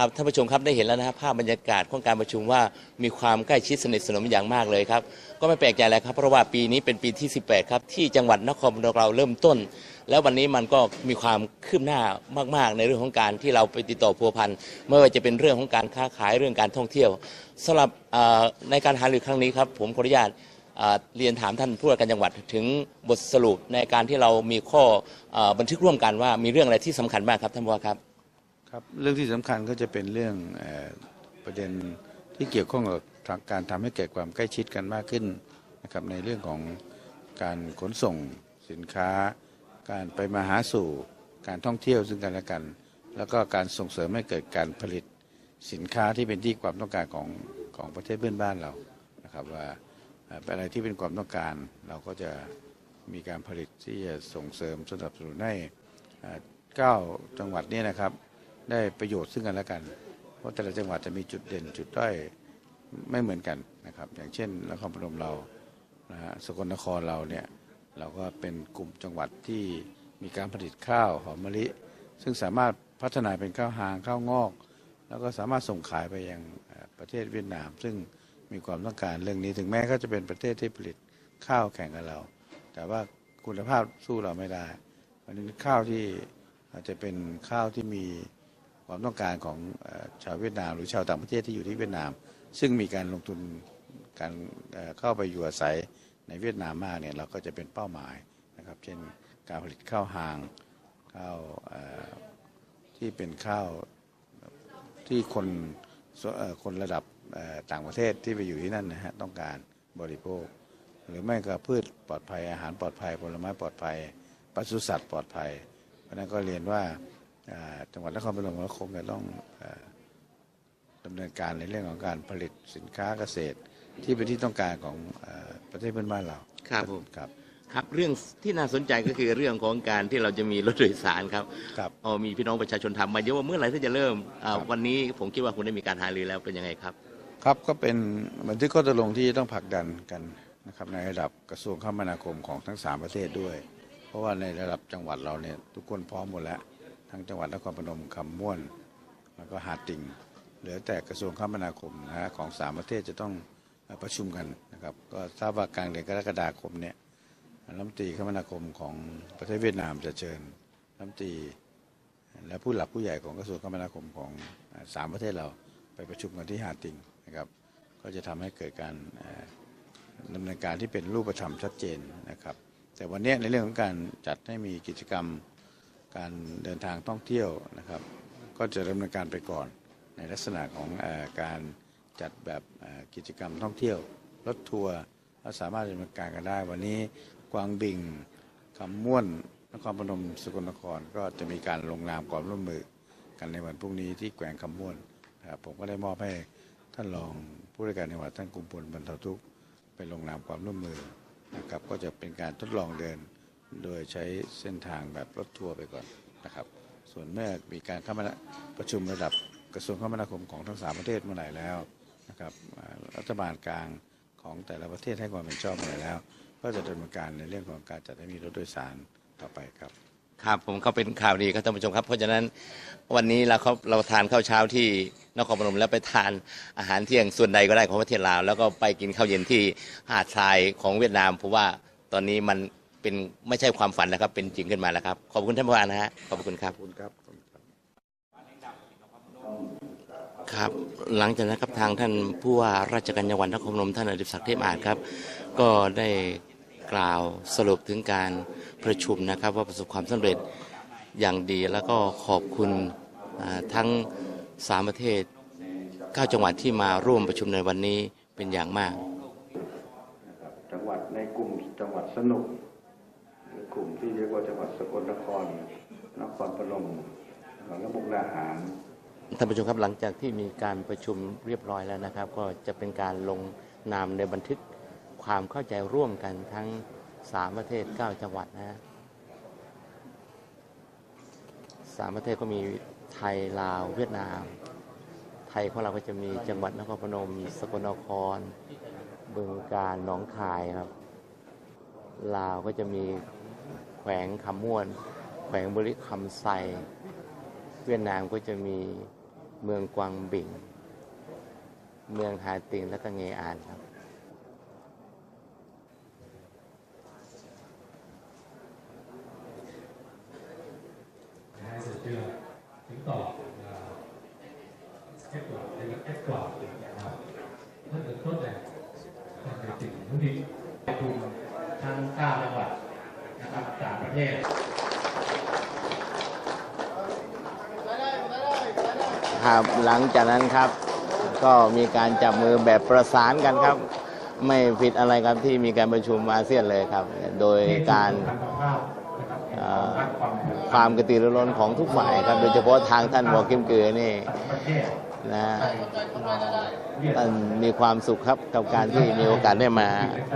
ครับท่านผู้ชมครับได้เห็นแล้วนะครับภาพบรรยากาศของการประชุมว่ามีความใกล้ชิดสนิทสนมอย่างมากเลยครับ ก็ไม่แปลกใจเลยครับเพราะว่าปีนี้เป็นปีที่ 18 ครับ ที่จังหวัดนครพนมเราเริ่มต้น แล้ววันนี้มันก็มีความคืบหน้ามาก ๆ ในเรื่องของการที่เราไปติดต่อพัวพันไม่ว่าจะเป็นเรื่องของการค้าขายเรื่องการท่องเที่ยวสำหรับในการหารือครั้งนี้ครับผมขออนุญาตเรียนถามท่านผู้ว่าการจังหวัดถึงบทสรุปในการที่เรามีข้อออบันทึกร่วมกันว่ามีเรื่องอะไรที่สำคัญบ้างครับท่านผู้ว่าครับ ครับเรื่องที่สำคัญก็จะเป็นเรื่องประเด็นที่เกี่ยวข้องกับการทำให้เกิดความใกล้ชิดกันมากขึ้นนะครับในเรื่องของการขนส่งสินค้า การไปมาหาสู่การท่องเที่ยวซึ่งกันและกัน แล้วก็การส่งเสริมให้เกิดการผลิตสินค้าที่เป็นที่ความต้องการของของประเทศเพื่อนบ้านเรานะครับว่าอะไรที่เป็นความต้องการเราก็จะมีการผลิตที่จะส่งเสริมสนับสนุนให้เอ่อเก้าจังหวัดนี้นะครับ ได้ประโยชน์ซึ่งกันและกัน เพราะแต่ละจังหวัดจะมีจุดเด่นจุดด้อยไม่เหมือนกันนะครับ อย่างเช่นนครพนมเรานะฮะสกลนครเราเนี่ยเราก็เป็นกลุ่มจังหวัดที่มีการผลิตข้าวหอมมะลิ ซึ่งสามารถพัฒนาเป็นข้าวหางข้าวงอก แล้วก็สามารถส่งขายไปยังประเทศเวียดนาม ซึ่งมีความต้องการเรื่องนี้ ถึงแม้เขาจะเป็นประเทศที่ผลิตข้าวแข่งกับเรา แต่ว่าคุณภาพสู้เราไม่ได้วันนี้ข้าวที่อาจจะเป็นข้าวที่มี ความต้องการของชาวเวียดนาม หรือชาวต่างประเทศที่อยู่ที่เวียดนาม ซึ่งมีการลงทุนการเข้าไปอยู่อาศัยในเวียดนามมากเนี่ยเราก็จะเป็นเป้าหมายนะครับ เช่นการผลิตข้าวหางข้าวที่เป็นข้าวที่คนคนระดับต่างประเทศที่ไปอยู่ที่นั่นนะฮะต้องการบริโภค หรือไม่ก็พืชปลอดภัยอาหารปลอดภัยผลไม้ปลอดภัยปศุสัตว์ปลอดภัย เพราะนั้นก็เรียนว่า จังหวัดนครพนมก็คงจะต้องเอ่อดำเนินการในเรื่องของการผลิตสินค้าเกษตร ที่เป็นที่ต้องการของเออประเทศเพื่อนบ้านเราครับผมครับครับเรื่องที่น่าสนใจก็คือเรื่องของการที่เราจะมีรถโดยสารครับครับอ๋อมีพี่น้องประชาชนถามมาเยอะว่าเมื่อไหร่ที่จะเริ่มอ่าครับวันนี้ผมคิดว่าคุณได้มีการหารือแล้วเป็นยังไงครับ ครับก็เป็นบันทึกข้อตกลงที่ต้องผลักดันกันนะครับในระดับกระทรวงคมนาคมของทั้งสามประเทศด้วย เพราะว่าในระดับจังหวัดเราเนี่ยทุกคนพร้อมหมดแล้ว ทั้งจังหวัดนครพนมคำม่วน แล้วก็หาดติ่งเหลือแต่กระทรวงคมนาคมนะฮะของสามประเทศจะต้องประชุมกันนะครับก็ทราบว่ากลางเดือนกรกฎาคมเนี่ยรัฐมนตรีคมนาคมของประเทศเวียดนามจะเชิญรัฐมนตรีและผู้หลักผู้ใหญ่ของกระทรวงคมนาคมของสามประเทศเราไปประชุมกันที่หาดติงนะครับ ก็จะทำให้เกิดการเอ่อดำเนินการที่เป็นรูปธรรมชัดเจนนะครับ แต่วันนี้ในเรื่องของการจัดให้มีกิจกรรม การเดินทางท่องเที่ยวนะครับ ก็จะดำเนินการไปก่อน ในลักษณะของอการจัดแบบกิจกรรมท่องเที่ยวรถทัวร์และสามารถดำเนินการกันได้ วันนี้กวางบิงคำม่วนนครพนมสกลนครก็จะมีการลงนามความร่วมมือกันในวันพรุ่งนี้ที่แขวงคำม่วนนะครับผมก็ได้มอบให้ท่านรองผู้ราชการจังหวัดท่านกุมพลบรรเทาทุกข์ไปลงนามความร่วมมือนะครับก็จะเป็นการทดลองเดิน โดยใช้เส้นทางแบบรถทัวร์ไปก่อนนะครับ ส่วนเมื่อมีการเข้ามาประชุมระดับกระทรวงคมนาคมของทั้งสามประเทศเมื่อไหร่แล้วนะครับรัฐบาลกลางของแต่ละประเทศให้ความเห็นชอบเมื่อไหร่แล้ว ก็จะดำเนินการในเรื่องของการจัดให้มีรถโดยสารต่อไปครับ ครับผมก็เป็นข่าวดีครับท่านผู้ชมครับ เพราะฉะนั้นวันนี้เราเขาเราทานข้าวเช้าที่นครพนมแล้วไปทานอาหารเที่ยงส่วนใดก็ได้ของประเทศลาว แล้วก็ไปกินข้าวเย็นที่หาดทรายของเวียดนามเพราะว่าตอนนี้มัน เป็นไม่ใช่ความฝันนะครับ เป็นจริงขึ้นมาแล้วครับ ขอบคุณท่านผู้ว่านะฮะขอบคุณครับขอบคุณครับครับ หลังจากนั้นครับทางท่านผู้ว่าราชการจังหวัดนครพนมท่านอดิศักดิ์เทพอาจครับ ก็ได้กล่าวสรุปถึงการประชุมนะครับ ว่าประสบความสำเร็จอย่างดีแล้วก็ขอบคุณอ่าทั้งสามประเทศเก้าจังหวัดที่มาร่วมประชุมในวันนี้เป็นอย่างมาก จังหวัดในกลุ่มจังหวัดสนุกหรือกลุ่ม ที่เรียกว่าจังหวัดสกลนครนครพนมและมุกดาหารท่านผู้ชมครับหลังจากที่มีการประชุมเรียบร้อยแล้วนะครับ ก็จะเป็นการลงนามในบันทึกความเข้าใจร่วมกันทั้งสามประเทศเก้าจังหวัดนะฮะสามประเทศก็มีไทยลาวเวียดนาม ไทยของเราก็จะมีจังหวัดนครพนม สกลนครบึงกาฬหนองคายครับ ลาวก็จะมี แขวงคำม่วน แขวงบริคำไซ เวียดนามก็จะมีเมืองกวางบิงเมืองฮาติงและก็เงอานครับ chứng tỏ là kết quả đây là kết quả rất là tốt đẹp và điều chỉnh เทศครับหลังจากนั้นครับ ก็มีการจับมือแบบประสานกันครับ ไม่ผิดอะไรครับที่มีการประชุมอาเซียนเลยครับ โดยการความกระตือรือร้นของทุกฝ่ายครับ โดยเฉพาะทางท่านบอกกิมเกือนี่ นะฮะให้เราเรียกท่านมีความสุขครับกับการที่มีโอกาสได้มา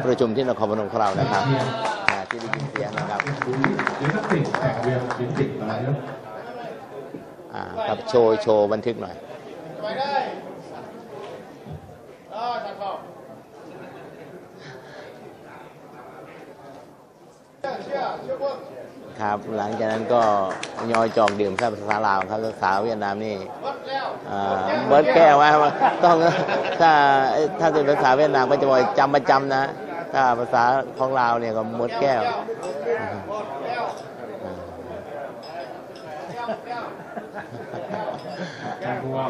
ประชุมที่นครพนมของเรานะครับอ่าที่ได้ยินเสียงนะครับ đến các tỉnh thành viên đến tỉnh và nước อ่าครับโชว์โชว์บันทึกหน่อย ครับ หลังจากนั้นก็ยอยจอกดื่มครับภาษาลาวครับภาษาเวียดนามนี่เบิร์ดแก้วว่าต้องถ้าถ้าเป็นภาษาเวียดนามก็จะบอกจำประจำนะ ถ้าภาษาของลาวเนี่ยก็มดแก้ว ท่านผู้ว่า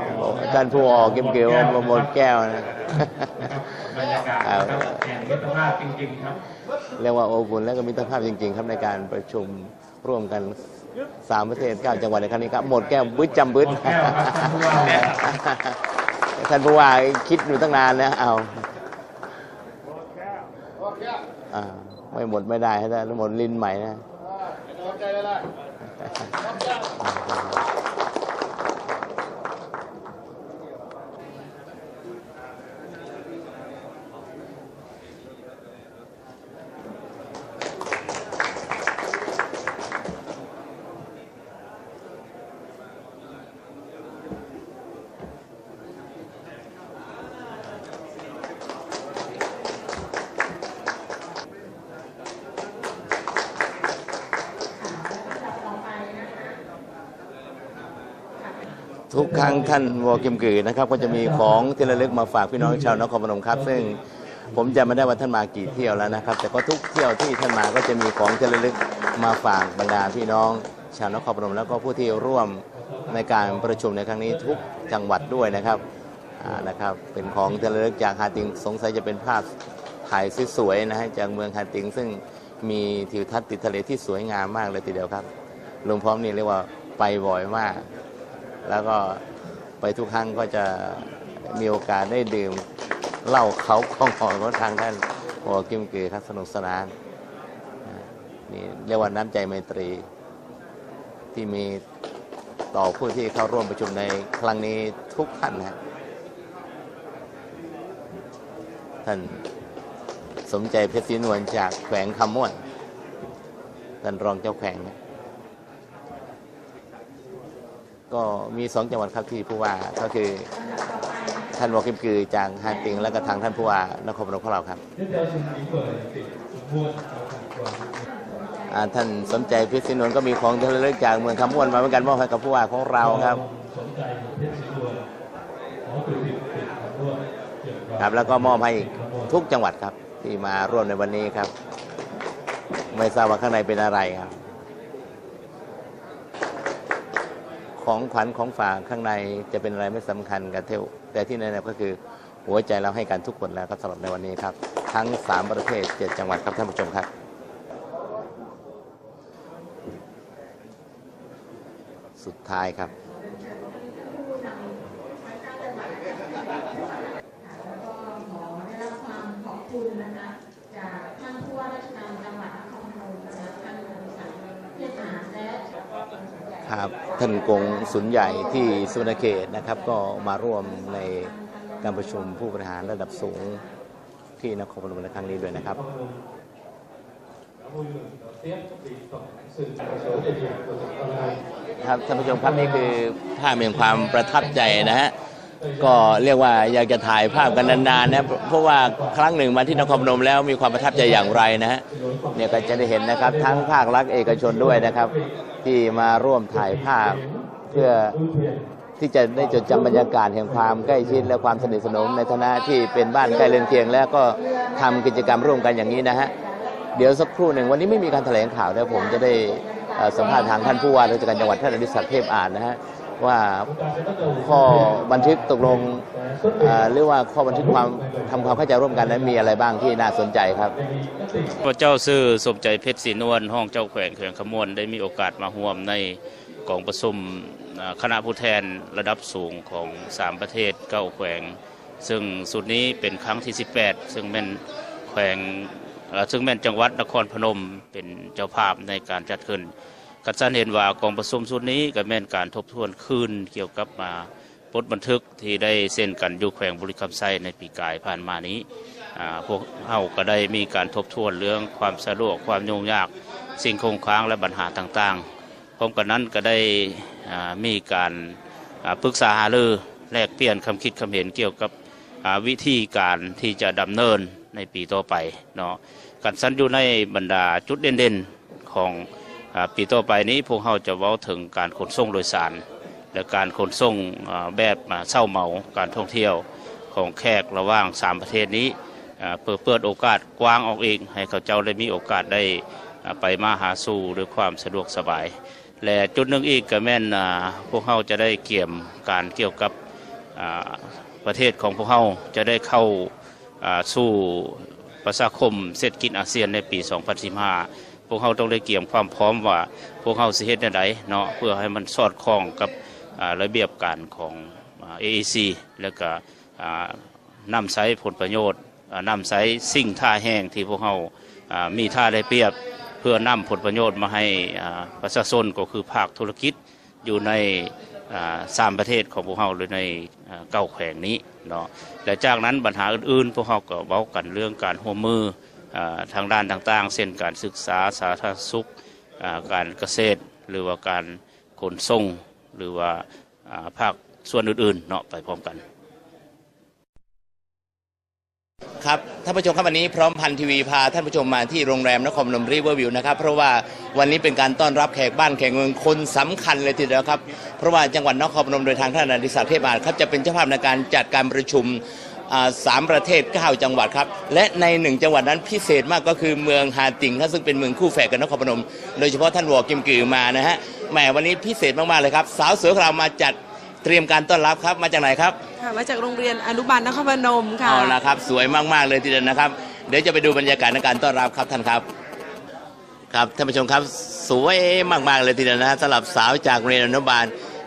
ท่านผู้ออกเกมเกลียวมาหมดแก้วนะบรรยากาศนะครับแห่งมิตรภาพจริงๆครับเรียกว่าโอบอุ่นและก็มิตรภาพจริง ๆ ครับในการประชุมร่วมกันสามประเทศเก้าจังหวัดในครั้งนี้ครับ หมดแก้วบึ้ดจำบึ้ดหมดแก้วครับท่านผู้ว่าเนี่ยท่านผู้ว่าคิดอยู่ตั้งนานนะเอาอ่าไม่หมดไม่ได้ถ้าหมดลิ้นใหม่นะ 来来来，来来。 ทุกครั้งท่านวอกิมกือนะครับ ก็จะมีของที่ระลึกมาฝากพี่น้องชาวนครพนมครับ ซึ่งผมจำไม่ได้ว่าท่านมากี่เที่ยวแล้วนะครับ แต่ก็ทุกเที่ยวที่ท่านมาก็จะมีของที่ระลึกมาฝากบรรดาพี่น้อง ชาวนครพนมแล้วก็ผู้ที่ร่วมในการประชุมในครั้งนี้ทุกจังหวัดด้วยนะครับอ่านะครับ เป็นของที่ระลึกจากฮาติงสงสัยจะเป็นภาพถ่ายสวยๆนะฮะจากเมืองฮาติง ซึ่งมีทิวทัศน์ติดทะเลที่สวยงามมากเลยทีเดียวครับลุงพร้อมนี่เรียกว่าไปบ่อยมาก แล้วก็ไปทุกครั้งก็จะมีโอกาสได้ดื่มเหล้าเขาของหอของทางท่านหัวกิมกือครับสนุกสนานนี่เรียกว่าน้ำใจไมตรี ที่มีต่อผู้ที่เข้าร่วมประชุมในครั้งนี้ทุกท่านนะท่านสมใจเพชรศรีนวลจากแขวงคำม่วนท่านรองเจ้าแขวงนะ ก็มีสองจังหวัดครับที่ผู้ว่าก็คือท่านวอกิมกือจากฮานติง แล้วก็ทางท่านผู้ว่านครพนมของเราครับท่านสมใจพิษณุนก็มีของที่ระลึกจากเมืองคำม่วนมาเหมือนกันมอบให้กับผู้ว่าของเราครับสนใจเพชรศรีนวลขอตื่นติดติดคำด้วยเกี่ยวกับครับแล้วก็มอบให้ทุกจังหวัดครับ ที่มาร่วมในวันนี้ครับ ไม่ทราบว่าข้างในเป็นอะไรครับ ของขวัญของฝากข้างในจะเป็นอะไรไม่สำคัญกับเทวแต่ที่แน่ๆก็คือหัวใจเราให้กันทุกคนแล้วครับสำหรับในวันนี้ครับ ทั้ง 3 ประเทศ 7 จังหวัดครับท่านผู้ชมครับสุดท้ายครับ ขอได้รับความขอบคุณนะคะ จากท่านผู้ว่าราชการจังหวัดนครพนมนะคะท่านนายสันเทศหารและ ครับท่านกงสุนใหญ่ที่สุวรรณเขตนะครับ ก็มาร่วมในการประชุมผู้บริหารระดับสูงที่นครพนมในครั้งนี้ด้วยนะครับครับท่านผู้ชมครับนี่คือภาพแห่งความประทับใจนะฮะ ก็เรียกว่าอยากจะถ่ายภาพกันนานๆนะเพราะว่าครั้งหนึ่งมาที่นครพนมแล้วมีความประทับใจอย่างไรนะฮะเนี่ยก็จะได้เห็นนะครับ ทั้งภาครัฐเอกชนด้วยนะครับ ที่มาร่วมถ่ายภาพเพื่อที่จะได้จดจำบรรยากาศแห่งความใกล้ชิดและความสนิทสนมในฐานะที่เป็นบ้านใกล้เรือนเคียง แล้วก็ทำกิจกรรมร่วมกันอย่างนี้นะฮะเดี๋ยวสักครู่หนึ่งวันนี้ไม่มีการแถลงข่าวแล้วผมจะได้สัมภาษณ์ทางท่านผู้ว่าราชการจังหวัดท่านอดิศักดิ์เทพอ่านนะฮะ ว่าข้อบันทึกตกลงหรือว่าข้อบันทึกความทำความเข้าใจร่วมกันนั้นมีอะไรบ้างที่น่าสนใจครับพระเจ้าซื่อสมใจเพชรศรีนวลห้องเจ้าแขวงแขวงขมวนได้มีโอกาสมาร่วมในกองประชุมคณะผู้แทนระดับสูงของ 3 ประเทศเก้าแขวง ซึ่งสุดนี้เป็นครั้งที่ 18 ซึ่งแม่นแขวงซึ่งแม่นจังหวัดนครพนมเป็นเจ้าภาพในการจัดขึ้น กัสันเห็นว่ากองประชุมสุดนี้ก็แม่นการทบทวนคืนเกี่ยวกับมาบทบันทึกที่ได้เซ็นกันอยู่แขวงบริคำไซในปีกายผ่านมานี้พวกเฮาก็ได้มีการทบทวนเรื่องความสะดวกความยุ่งยากสิ่งคงค้างและปัญหาต่างๆพร้อมกันนั้นก็ได้มีการปรึกษาหารือแลกเปลี่ยนคำคิดคำเห็นเกี่ยวกับวิธีการที่จะดำเนินในปีต่อไปเนาะกันสั้นอยู่ในบรรดาจุดเด่นๆของ ปีต่อไปนี้พวกเราจะเว้าถึงการขนส่งโดยสาร และการขนส่งแบบเช่าเหมาการท่องเที่ยวของแขกระหว่างสามประเทศนี้อ่าเปิดเปิดโอกาสกว้างออกเอง ให้เขาเจ้าได้มีโอกาสได้ไปมาหาสู่ด้วยความสะดวกสบาย และจุดหนึ่งอีกก็แม่นพวกเขาจะได้เกี่ยมการเกี่ยวกับประเทศของพวกเขาจะได้เข้าอ่าสู่ประชาคมเศรษฐกิจอาเซียนในปี 2015 พวกเขาต้องได้เกี่ยมความพร้อมว่า พวกเขาสิเฮ็ดได้ใดเนาะเพื่อให้มันสอดคล้องกับระเบียบการของ AEC แล้วก็นำใช้ผลประโยชน์นำใช้สิ่งท่าแห้งที่พวกเขามีท่าได้เปรียบ เพื่อนำผลประโยชน์มาให้ประชาชนก็คือภาคธุรกิจอยู่ในสามประเทศของพวกเขาหรือในเก้าแขวงนี้เนาะและจากนั้นปัญหาอื่นๆ พวกเขาก็เว้ากันเรื่องการร่วมมือ ทางด้านต่างๆ เช่นการศึกษาสาธารณสุขการเกษตร หรือว่าการขนส่งหรือว่าภาคส่วนอื่นๆเนาะไปพร้อมกัน ครับท่านผู้ชมครับวันนี้พร้อมพันทีวีพาท่านผู้ชมมาที่โรงแรมนครนมรีเวอร์วิวนะครับ เพราะว่าวันนี้เป็นการต้อนรับแขกบ้านแขกเมืองคนสำคัญเลยทีเดียวครับ เพราะว่าจังหวัดนครนมโดยทางท่านอดิศักดิ์เทพอาจครับจะเป็นเจ้าภาพในการจัดการประชุม สามประเทศ 9 จังหวัดครับ และในหนึ่งจังหวัดนั้นพิเศษมากก็คือเมืองฮาติงครับซึ่งเป็นเมืองคู่แฝดกับนครพนม โดยเฉพาะท่านวอกิมกือมานะฮะแหมวันนี้พิเศษมากๆเลยครับ สาวสวยของเรามาจัดเตรียมการต้อนรับครับมาจากไหนครับค่ะมาจากโรงเรียนอนุบาลนครพนมค่ะเอาละครับ สวยมากๆเลยทีเดียวนะครับ เดี๋ยวจะไปดูบรรยากาศในการต้อนรับครับท่านครับครับท่านผู้ชมครับสวยมากๆเลยทีเดียวนะสำหรับสาวจากโรงเรียนอนุบาล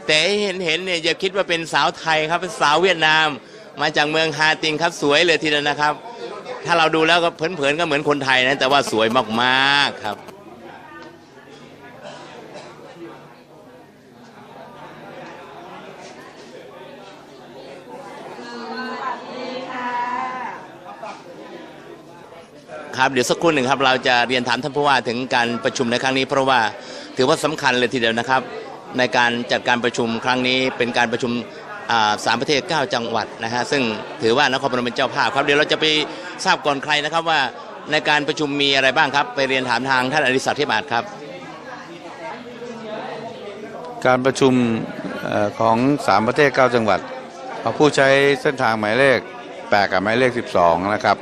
แต่เห็นเห็นเนี่ยอย่าคิดว่าเป็นสาวไทยครับเป็นสาวเวียดนาม มาจากเมืองฮาติงครับสวยเลยทีเดียวนะครับ ถ้าเราดูแล้วก็เผินๆก็เหมือนคนไทยนะแต่ว่าสวยมากๆครับครับเดี๋ยวสักครู่หนึ่งครับเราจะเรียนถามท่านผู้ว่าถึงการประชุมในครั้งนี้ เพราะว่าถือว่าสำคัญเลยทีเดียวนะครับ ในการจัดการประชุมครั้งนี้เป็นการประชุม สามประเทศ 9 จังหวัดนะฮะซึ่งถือว่านครพนมเป็นเจ้าภาพครับเดี๋ยวเราจะไปทราบก่อนใครนะครับว่าในการประชุมมีอะไรบ้างครับ ไปเรียนถามทางท่านอดิศักดิ์เทพอาจครับ การประชุมอของสามประเทศ 9 จังหวัด ผู้ใช้เส้นทางหมายเลข8กับหมายเลข 12 นะครับ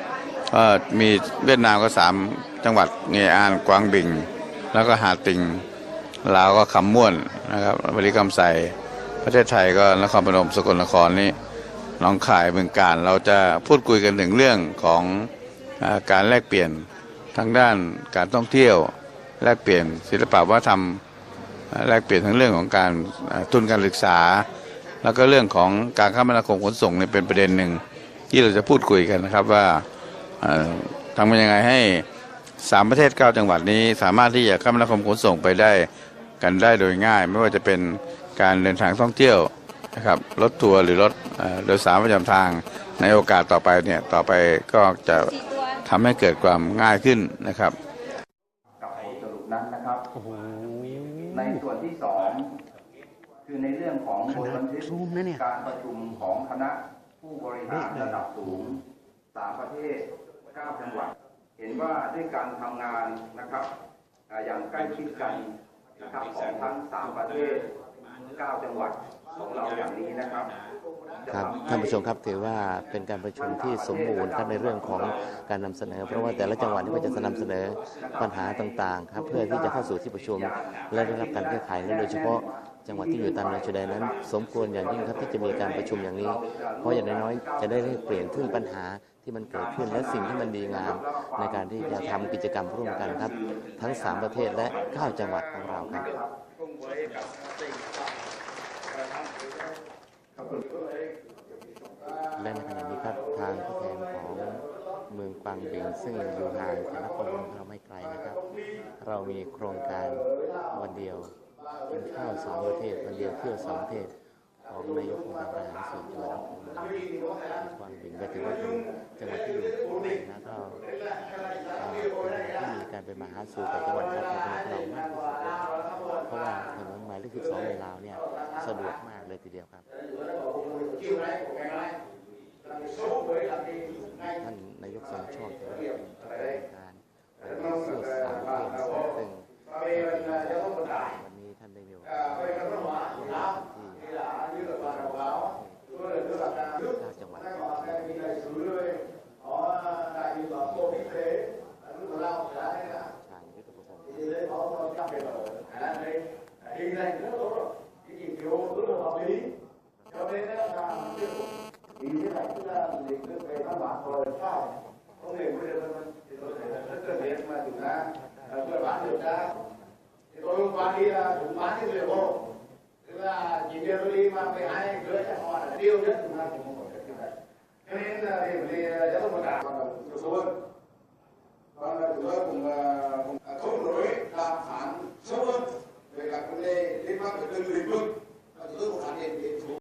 ก็มีเวียดนามก็ 3 จังหวัดเงอานกวางบิง แล้วก็หาติงลาวก็คำม่วนนะครับบริกรรมใส ประเทศไทยก็นครพนมสกลนครนี่น้องข่ายเมืองการเราจะพูดคุยกันถึงเรื่องของอการแลกเปลี่ยนทางด้านการท่องเที่ยว แลกเปลี่ยนศิลปะวัฒนธรรมแลกเปลี่ยนทั้งเรื่องของการทุนการศึกษา แล้วก็เรื่องของการคมนาคมขนส่งเนี่ยเป็นประเด็นหนึ่งที่เราจะพูดคุยกันนะครับว่าทำยังไงให้สามประเทศ9จังหวัดนี้ สามารถที่จะคมนาคมขนส่งไปได้กันได้โดยง่าย ไม่ว่าจะเป็น การเดินทางท่องเที่ยวนะครับรถทัวร์หรือรถเอ่อโดยสารประจำทางในโอกาสต่อไปเนี่ยต่อไปก็จะทำให้เกิดความง่ายขึ้นนะครับกับบทสรุปนั้นนะครับในส่วนที่สองคือในเรื่องของบทบันทึกการประชุมของคณะผู้บริหารระดับสูงสามประเทศ9จังหวัดเห็นว่าด้วยการทำงานนะครับอ่าอย่างใกล้ชิดกันนะครับของทั้ง3ประเทศ 9 จังหวัดของเราอย่างนี้นะครับครับท่านผู้ชมครับถือว่าเป็นการประชุมที่สมบูรณ์ครับในเรื่องของการนำเสนอ เพราะว่าแต่ละจังหวัดนี่ก็จะนำเสนอปัญหาต่างๆครับเพื่อที่จะเข้าสู่ที่ประชุมและได้รับการแก้ไขและโดยเฉพาะจังหวัดที่อยู่ตามแนวชายแดนนั้น สมควรอย่างยิ่งครับที่จะมีการประชุมอย่างนี้ เพราะอย่างน้อยๆจะได้เปลี่ยนถึงปัญหาที่มันเกิดขึ้นและสิ่งที่มันดีงาม ในการที่จะทำกิจกรรมร่วมกันครับ ทั้ง 3 ประเทศและ 9 จังหวัดของเราครับ และในขณะนี้ครับทางผู้แทนของเมืองกวางเบงซึ่งอยู่ห่างจากนครพนมเราไม่ไกลนะครับ เรามีโครงการวันเดียวกินข้าวสองประเทศวันเดียวเที่ยวสองประเทศของนายกองค์การบริหารส่วนจังหวัดนครพนมกวางเบงก็ถือว่าเป็นจังหวัดที่อยู่ใกล้นะก็ที่มีการไปมาหาสู่กับจังหวัดนครพนมของเรามากที่สุดเพราะว่าถนนหมายเลข12ในลาวเนี่ย สะดวกมากเลยทีเดียวครับ ท่านนายกสมชอบ hoặc là sao công nghệ bây giờ vân thì tôi thấy là rất cần thiết mà chúng ta vừa bán được tra thì tôi hôm qua đi là chúng bán cái liệu bộ tức là chỉ điều đi mà về hai đứa chắc họ là điều nhất chúng ta cũng không một cái cho nên thì vấn đề giáo dục một cả còn là một số hơn còn là chúng tôi cũng không đối đàm phán sâu hơn về các vấn đề liên quan đến từng lĩnh vực và chúng tôi cũng phản hiện đến số